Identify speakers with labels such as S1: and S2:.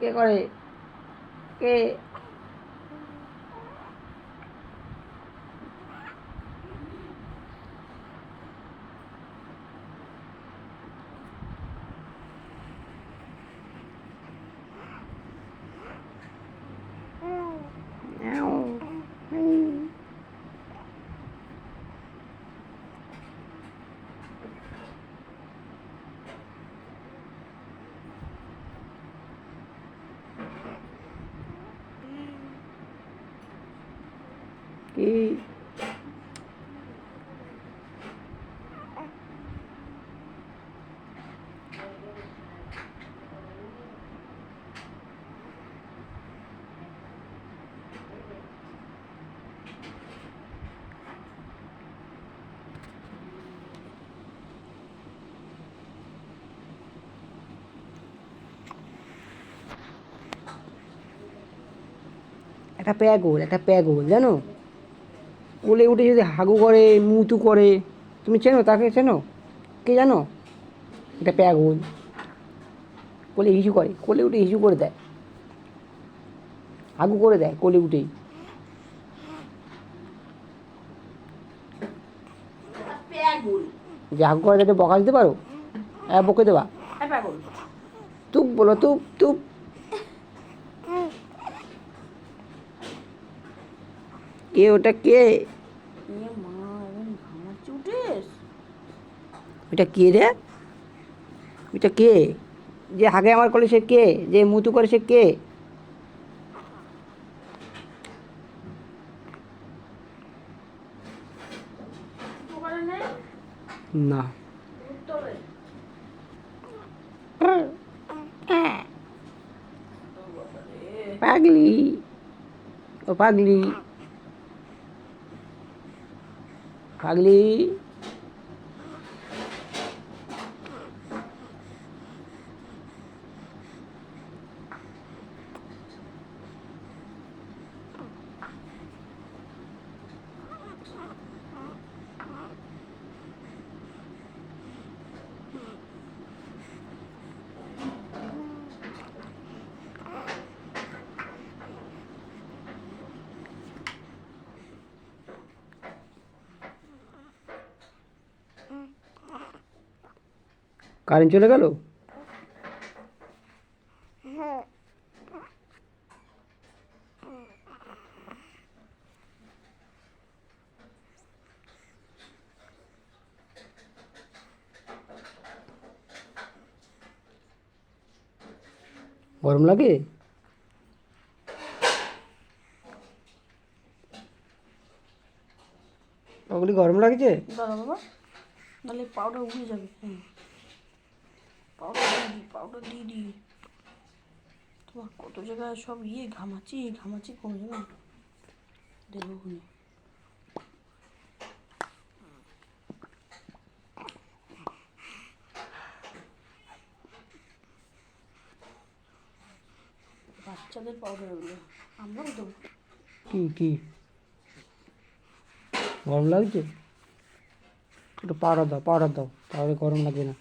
S1: কে করে? কে কি একটা প্যাগোল একটা প্যাগোল জানো কোলে উঠে যদি হাগু করে মুতু করে তুমি চেনো তাকে চেনো? কে জানো? এটা প্যাগুন। কোলে হিসু করে কোলে উঠে হিসু করে দেয়। হাগু করে দেয় কোলে উঠেই। যে হাগু করে দেয় বকা দিতে পারো? হ্যাঁ বকে দেবা।
S2: হ্যাঁ
S1: তুপ বলো তুপ তুপ। কে ওটা কে? ওটা কে রে? ওটা কে? যে হাগে আমার করে সে কে? যে মুতু করে সে কে? না। পাগলি। ও পাগলি। পাগলি কারেন্ট চলে গেল? গরম লাগে? ওগুলি গরম লাগছে?
S2: দাদা বাবা নাহলে পাউডার উঠে যাবে। পাউডার দিয়ে দিই, পাউডার দিয়ে দিই। তোমার কত জায়গায় সব ইয়ে ঘামাচি ঘামাচি কমে যাবে দেবো খুনি বাচ্চাদের পাউডার ওগুলো আমরাও দেবো।
S1: কি কি? গরম লাগছে? একটু পাউডার দাও পাউডার দাও, তাহলে গরম লাগবে না।